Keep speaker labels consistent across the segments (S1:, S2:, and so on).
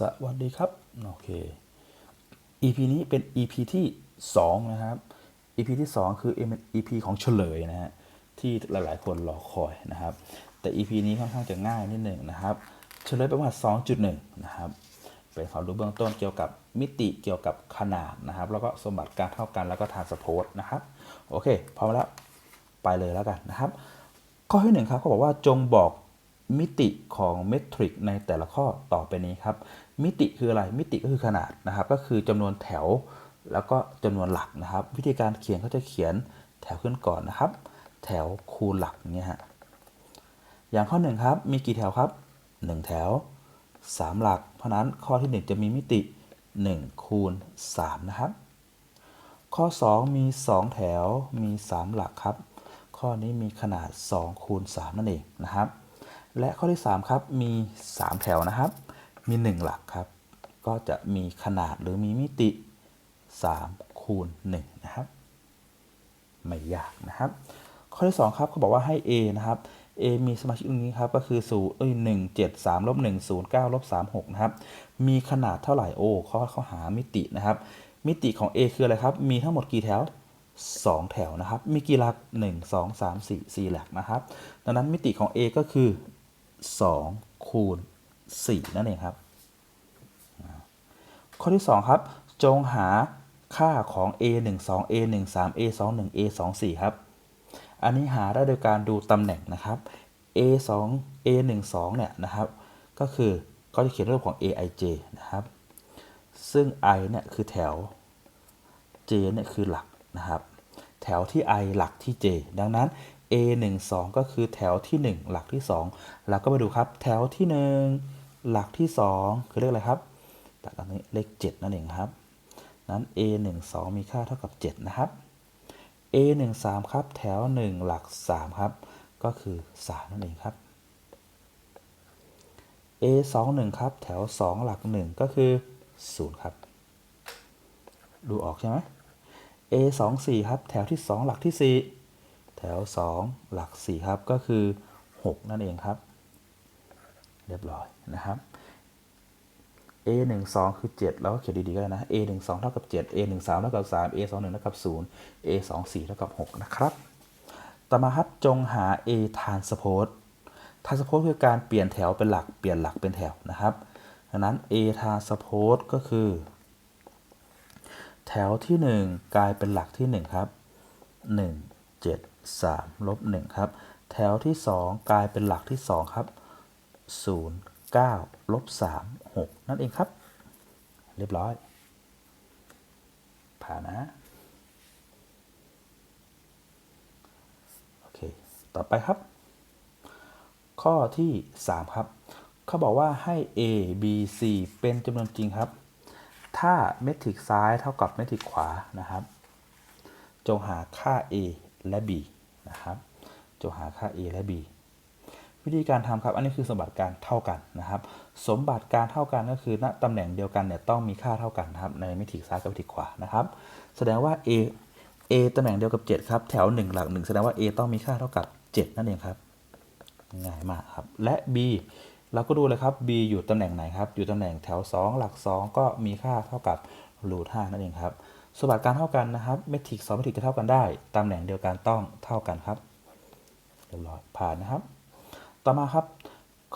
S1: สวัสดีครับ โอเค EP นี้เป็น EP ที่ 2 นะครับ EP ที่ 2 คือ EP ของเฉลยนะฮะ ที่หลายๆ คนรอคอยนะครับ แต่ EP นี้ค่อนข้างจะง่ายนิดหนึ่งนะครับ เฉลยแปลว่า2.1 นะครับ เป็นความรู้เบื้องต้นเกี่ยวกับมิติเกี่ยวกับขนาดนะครับ แล้วก็สมบัติการเท่ากันแล้วก็ทานสโพสนะครับ โอเค พร้อมแล้ว ไปเลยแล้วกันนะครับ ข้อที่หนึ่งครับเขาบอกว่าจงบอก มิติของเมทริกในแต่ละข้อต่อไปนี้ครับ มิติคืออะไร มิติก็คือขนาดนะครับ ก็คือจำนวนแถวแล้วก็จำนวนหลักนะครับ วิธีการเขียนเขาจะเขียนแถวขึ้นก่อนนะครับ แถวคูณหลักเนี่ยฮะ อย่างข้อหนึ่งครับมีกี่แถวครับ 1 แถว 3 หลัก เพราะนั้นข้อที่ 1 จะมีมิติ 1 คูณ 3 นะครับ ข้อ 2 มี 2 แถวมี 3 หลักครับ ข้อนี้มีขนาด 2 คูณ 3 นั่นเองนะครับ และข้อที่ 3 ครับ มี 3 แถวนะครับ มี 1 หลักครับ ก็จะมีขนาดหรือมีมิติ 3 คูณ 1 นะครับ ไม่ยากนะครับ ข้อที่ 2 ครับเขาบอกว่าให้ a นะครับ a มีสมาชิกตรงนี้ครับ ก็คือ0เอ้ย1 7 3ลบ1 0 9ลบ3 6 นะครับ มีขนาดเท่าไหร่โอ้เขาเขาหามิตินะครับ มิติของ a คืออะไรครับ มีทั้งหมดกี่แถว2 แถวนะครับ มีกี่หลัก 1 2 3 4 4หลักนะครับ ดังนั้นมิติของ a ก็คือ 2 คูณ 4 นั่นเองครับ ข้อที่ 2 ครับ จงหาค่าของ a 1 2 a 1 3 a 2 1 a 2 4ครับ อันนี้หาได้โดยการดูตำแหน่งนะครับ a 2 a 1 2เนี่ยนะครับ ก็คือเขาจะเขียนรื่องของ aij นะครับ ซึ่ง i เนี่ยคือแถว j เนี่ยคือหลักนะครับ แถวที่ i หลักที่ j ดังนั้น a 1 2 ก็คือแถวที่ 1 หลักที่ 2 เราก็มาดูครับ แถวที่ 1 หลักที่ 2 คือเลขอะไรครับแต่ตอนนี้เลข 7 นั่นเองครับ นั้น a 1 2 มีค่าเท่ากับ 7 นะครับ a 1 3 ครับ แถว 1 หลัก 3 ครับ ก็คือ 3 นั่นเองครับ a 2 1 ครับ แถว 2 หลัก 1 ก็คือ 0 ครับ ดูออกใช่ไหม a 2 4 ครับ แถวที่ 2 หลักที่ 4 แถว 2 หลัก 4 ครับก็คือ 6 นั่นเองครับ เรียบร้อยนะครับ a 1 2คือ7เราก็เขียนดีๆก็ได้นะ a 1 2เท่ากับ 7 a 1 3เท่ากับ 3 a 2 1เท่ากับ 0 a 2 4เท่ากับ 6 นะครับ ต่อมาครับจงหา a transpose transpose คือการเปลี่ยนแถวเป็นหลัก เปลี่ยนหลักเป็นแถวนะครับ ดังนั้น a transpose ก็คือ แถวที่ 1 กลายเป็นหลักที่ 1 ครับ 1 7 3ลบ1ครับ แถวที่ 2 กลายเป็นหลักที่ 2 ครับ 0 9ลบ3 6 นั่นเองครับ เรียบร้อย ผ่านนะ โอเค ต่อไปครับ ข้อที่ 3 ครับ เขาบอกว่าให้ a b c เป็นจำนวนจริงครับ ถ้าเมทริกซ้ายเท่ากับเมทริกขวานะครับ จงหาค่า a และ b นะครับจงหาค่า a และ b วิธีการทำครับ อันนี้คือสมบัติการเท่ากันนะครับ สมบัติการเท่ากันก็คือณตำแหน่งเดียวกันเนี่ยต้องมีค่าเท่ากันนะครับ ในมทริซ้ายกับมทริขวานะครับ แสดงว่า a a ตำแหน่งเดียวกับ 7 ครับ แถว 1 หลัก 1 แสดงว่า a ต้องมีค่าเท่ากับ 7 นั่นเองครับ ง่ายมากครับ และ b เราก็ดูเลยครับ b อยู่ตำแหน่งไหนครับ อยู่ตำแหน่งแถว 2 หลัก 2 ก็มีค่าเท่ากับรูท5นั่นเองครับ สมบัติการเท่ากันนะครับเมทริก2เมทริกจะเท่ากันได้ตำแหน่งเดียวกันต้องเท่ากันครับเรียบร้อยผ่านนะครับ ต่อมาครับ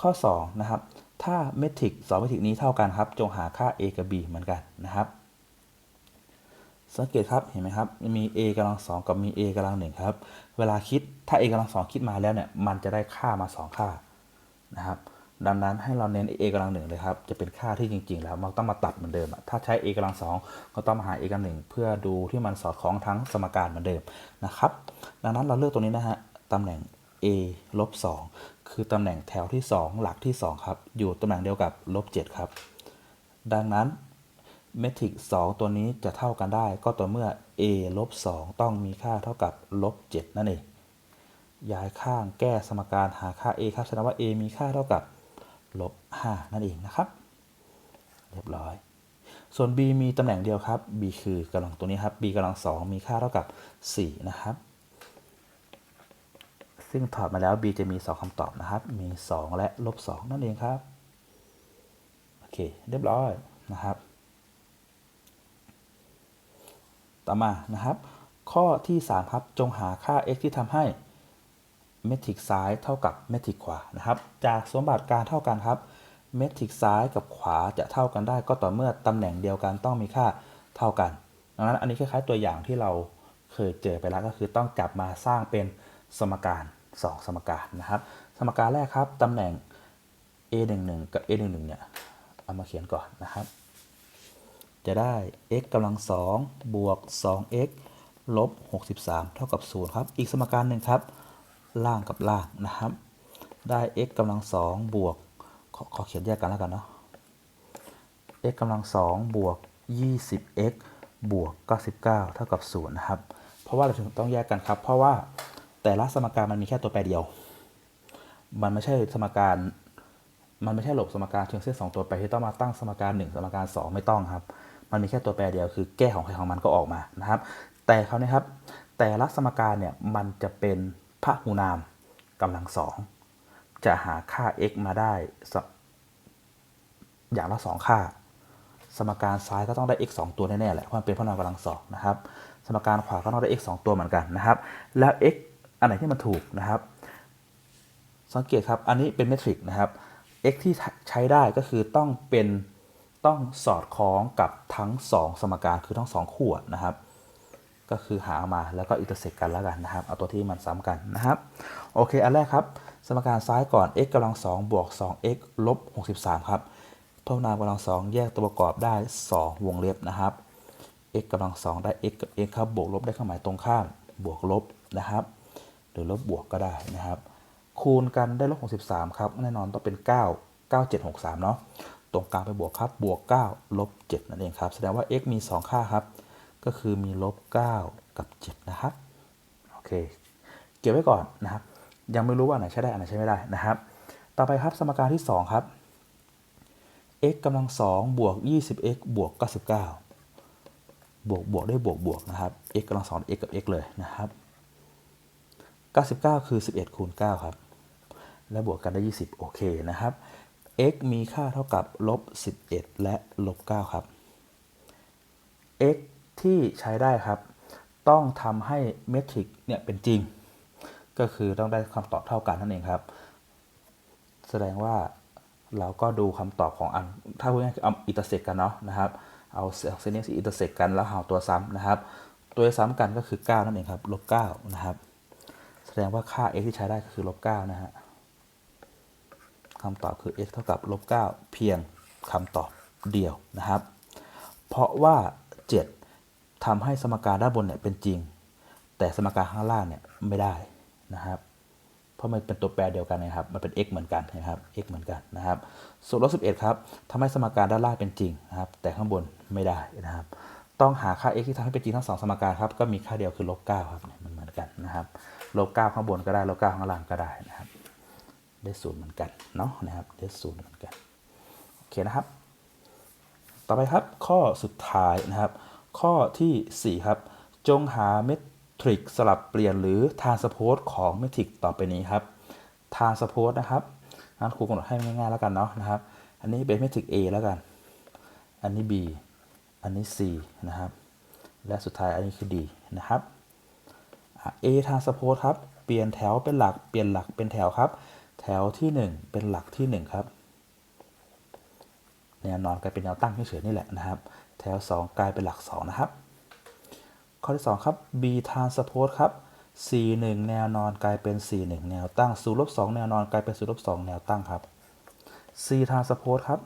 S1: ข้อ2นะครับถ้าเมทริก2เมทริกนี้เท่ากันครับ จงหาค่า a กับ b เหมือนกันนะครับสังเกตครับเห็นไหมครับมี a กำลังสองกับมี a กำลังหนึ่งครับ เวลาคิดถ้า a กำลังสองคิดมาแล้วเนี่ยมันจะได้ค่ามา 2 ค่านะครับ ดังนั้นให้เราเน้น a กำลังหนึ่งเลยครับ จะเป็นค่าที่จริง ๆ แล้วมันต้องมาตัดเหมือนเดิม ถ้าใช้ a กำลังสองก็ต้องมาหา a กำลังหนึ่งเพื่อดูที่มันสอดคล้องทั้งสมการเหมือนเดิมนะครับ ดังนั้นเราเลือกตัวนี้นะฮะตำแหน่ง a ลบ2คือตำแหน่งแถวที่ 2 หลักที่ 2 ครับ อยู่ตำแหน่งเดียวกับลบ7ครับ ดังนั้นเมทริก2ตัวนี้จะเท่ากันได้ ก็ต่อเมื่อ a ลบ2ต้องมีค่าเท่ากับลบ7นั่นเองย้ายข้างแก้สมการหาค่า a ครับแสดงว่า a มีค่าเท่ากับ ลบ5นั่นเองนะครับ เรียบร้อย ส่วน b มีตำแหน่งเดียวครับ b คือกำลังตัวนี้ครับ b กำลัง2มีค่าเท่ากับ 4 นะครับ ซึ่งถอดมาแล้ว b จะมี 2คำตอบนะครับ มี 2 และลบ2นั่นเองครับ โอเคเค เรียบร้อยนะครับ ต่อมานะครับ ข้อที่ 3 ครับ จงหาค่า x ที่ทำให้ เมทริกซ้ายเท่ากับเมทริกขวานะครับ จากสมบัติการเท่ากันครับ เมทริกซ้ายกับขวาจะเท่ากันได้ก็ต่อเมื่อตำแหน่งเดียวกันต้องมีค่าเท่ากัน ดังนั้นอันนี้คล้ายๆตัวอย่างที่เราเคยเจอไปแล้วก็คือต้องจับมาสร้างเป็นสมการ 2 สมการนะครับ สมการแรกครับตำแหน่ง a11 กับ a11 เนี่ยเอามาเขียนก่อนนะครับ จะได้ x กำลังสองบวก 2x ลบ 63 เท่ากับ 0 ครับ อีกสมการหนึ่งครับ ล่างกับล่างนะครับ ได้ x กำลังสองบวกขอขอเขียนแยกกันแล้วกันเนาะ x กำลังสองบวก 20x บวก 99 เท่ากับ0นะครับ เพราะว่าเราถึงต้องแยกกันครับ เพราะว่าแต่ละสมการมันมีแค่ตัวแปรเดียว มันไม่ใช่สมการ มันไม่ใช่หลบสมการเชิงเส้นสองตัวแปรที่ต้องมาตั้งสมการ 1 สมการ 2 ไม่ต้องครับ มันมีแค่ตัวแปรเดียวคือแก้ของใครของมันก็ออกมานะครับ แต่เขาวนี้ครับ แต่ละสมการเนี่ยมันจะเป็น พหูนามกำลังสองจะหาค่า x มาได้ อย่างละ 2 ค่า สมการซ้ายก็ต้องได้ x 2 ตัวแน่ๆแหละเพราะมันเป็นพหูนามกำลังสองนะครับ สมการขวาก็ต้องได้ x 2 ตัวเหมือนกันนะครับ แล้ว x อันไหนที่มันถูกนะครับ สังเกตครับ อันนี้เป็นเมทริกนะครับ x ที่ใช้ได้ก็คือต้องเป็นต้องสอดคล้องกับทั้ง 2 สมการคือทั้ง2ขั้วนะครับ ก็คือหามาแล้วก็อินเตอร์เซ็กกันแล้วกันนะครับ เอาตัวที่มันซ้ำกันนะครับ โอเค อันแรกครับ สมการซ้ายก่อน x กำลัง2บวก 2x ลบ 63 ครับเพหุนามกำลัง 2 แยกตัวประกอบได้ 2 วงเล็บนะครับ x กำลัง 2 ได้ x กับ x ครับ บวกลบได้เครื่องหมายตรงข้าม บวกลบนะครับ หรือลบบวกก็ได้นะครับ คูณกันได้ลบ 63 ครับ แน่นอนต้องเป็น 9 9763 เนาะ ตรงกลางไปบวกครับ บวก 9 ลบ 7 นั่นเองครับ แสดงว่า x มี 2 ค่าครับ ก็คือมีลบ 9 กับ 7 นะครับ โอเค เก็บไว้ก่อนนะครับ ยังไม่รู้ว่าไหนใช้ได้อันไหนใช้ไม่ได้นะครับ ต่อไปครับสมการที่ 2 ครับ x กำลัง2บวก 20x บวก 99 บวกบวกได้บวกบวกนะครับ x กำลังสอง x กับ x เลยนะครับ 99 คือ 11 คูณ 9 ครับ และบวกกันได้ 20 โอเคนะครับ x มีค่าเท่ากับลบ11 และลบ9ครับ x ที่ใช้ได้ครับ ต้องทำให้เมทริกเนี่ยเป็นจริง ก็คือต้องได้คำตอบเท่ากันนั่นเองครับ แสดงว่าเราก็ดูคำตอบของอัน ถ้าพูดง่ายๆเอาอินเตอร์เซ็กกันเนาะนะครับ เอาเส้นนี้สิอินเตอร์เซ็กกันแล้วหาตัวซ้ำนะครับ ตัวซ้ำกันก็คือ 9 นั่นเองครับ ลบ 9 นะครับ แสดงว่าค่า x ที่ใช้ได้ก็คือลบ 9 นะฮะคำตอบคือ x เท่ากับลบ 9 เพียงคำตอบเดียวนะครับ เพราะว่า 7 ทำให้สมการด้านบนเนี่ยเป็นจริง แต่สมการข้างล่างเนี่ยไม่ได้นะครับ เพราะมันเป็นตัวแปรเดียวกันนะครับ มันเป็น x เหมือนกันนะครับ x เหมือนกันนะครับส่วนลบ11ครับทำให้สมการด้านล่างเป็นจริงนะครับ แต่ข้างบนไม่ได้นะครับ ต้องหาค่า x ที่ทำให้เป็นจริงทั้งสองสมการครับ ก็มีค่าเดียวคือลบ9ครับมันเหมือนกันนะครับ ลบ9ข้างบนก็ได้ ลบ9ข้างล่างก็ได้นะครับ ได้ศูนย์เหมือนกันเนาะนะครับ ได้ศูนย์เหมือนกัน โอเคนะครับ ต่อไปครับ ข้อสุดท้ายนะครับ ข้อทีสี่ 4 ครับ จงหาเมทริกสลับเปลี่ยนหรือทานสโพสของเมทริกต่อไปนี้ครับทานสโพสนะครับงั้นครูกำหนดให้ง่ายๆแล้วกันเนาะนะครับ อันนี้เป็นเมทริก A แล้วกัน อันนี้ B อันนี้ C นะครับ และสุดท้ายอันนี้คือ D นะครับ A ทานสโพสครับ เปลี่ยนแถวเป็นหลัก เปลี่ยนหลักเป็นแถวครับ แถวที่ 1 เป็นหลักที่ 1 ครับแนวนอนกลายเป็นแนวตั้งเฉยๆนี่แหละนะครับ แถว 2 กลายเป็นหลัก 2 นะครับ ข้อที่ 2 ครับ b transpose ครับ c 1แนวนอนกลายเป็น c 1แนวตั้ง0ลบ2แนวนอนกลายเป็น0ลบ2แนวตั้งครับ c transpose ครับ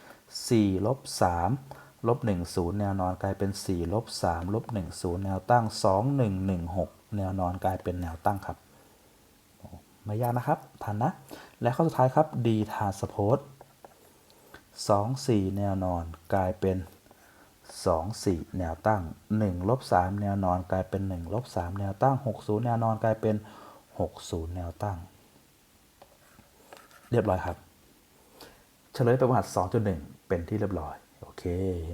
S1: 4ลบ3ลบ1 0 แนวนอนกลายเป็น4ลบ3ลบ1 0 แนวตั้ง 2 1 1 6 แนวนอนกลายเป็นแนวตั้งครับ ไม่ยากนะครับ ทันนะ และข้อสุดท้ายครับ d transpose 2 4 แนวนอนกลายเป็น 2 4 แนวตั้ง1ลบ3แนวนอนกลายเป็น1ลบ3แนวตั้ง 60 แนวนอนกลายเป็น 60 แนวตั้ง เรียบร้อยครับเฉลยประวัติ 2.1 เป็นที่เรียบร้อย โอเค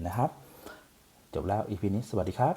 S1: นะครับ จบแล้ว EP นี้สวัสดีครับ